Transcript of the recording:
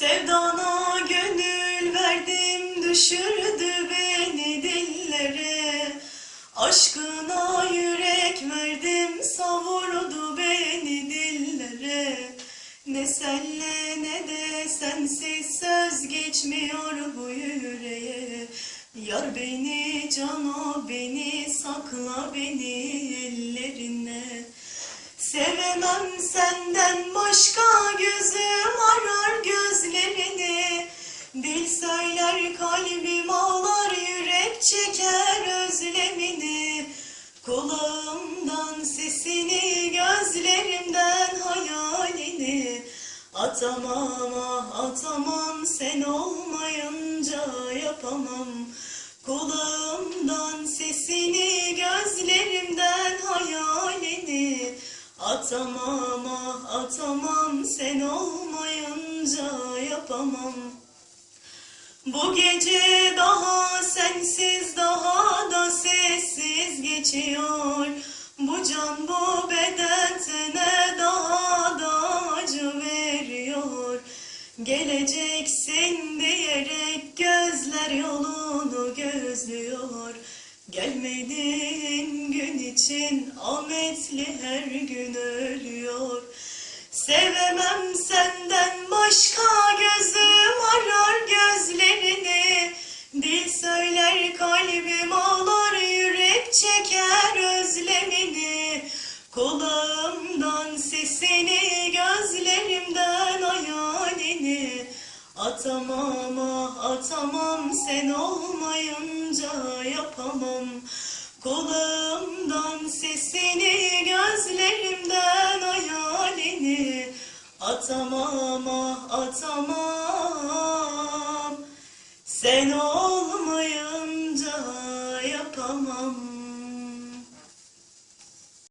Sevdana gönül verdim düşürdü beni dillere. Aşkına yürek verdim savurdu beni dillere. Ne senle ne de sensiz söz geçmiyor bu yüreğe. Yar beni cano beni sakla beni ellerine. Sevemem senden başka gözüm söyler kalbim ağlar yürek çeker özlemini. Kulağımdan sesini gözlerimden hayalini. Atamam ah atamam sen olmayınca yapamam. Kulağımdan sesini gözlerimden hayalini. Atamam ah atamam sen olmayınca yapamam Bu gece daha sensiz daha da sessiz geçiyor. Bu can bu beden sana daha da acı veriyor. Geleceksin diyerek gözler yolunu gözlüyor. Gelmediğin gün için Ahmetli her gün ölüyor. Sevemem senden başka Kulağımdan sesini, gözlerimden hayalini Atamam ah atamam, sen olmayınca yapamam. Kulağımdan sesini, gözlerimden hayalini Atamam ah atamam, sen olmayınca yapamam.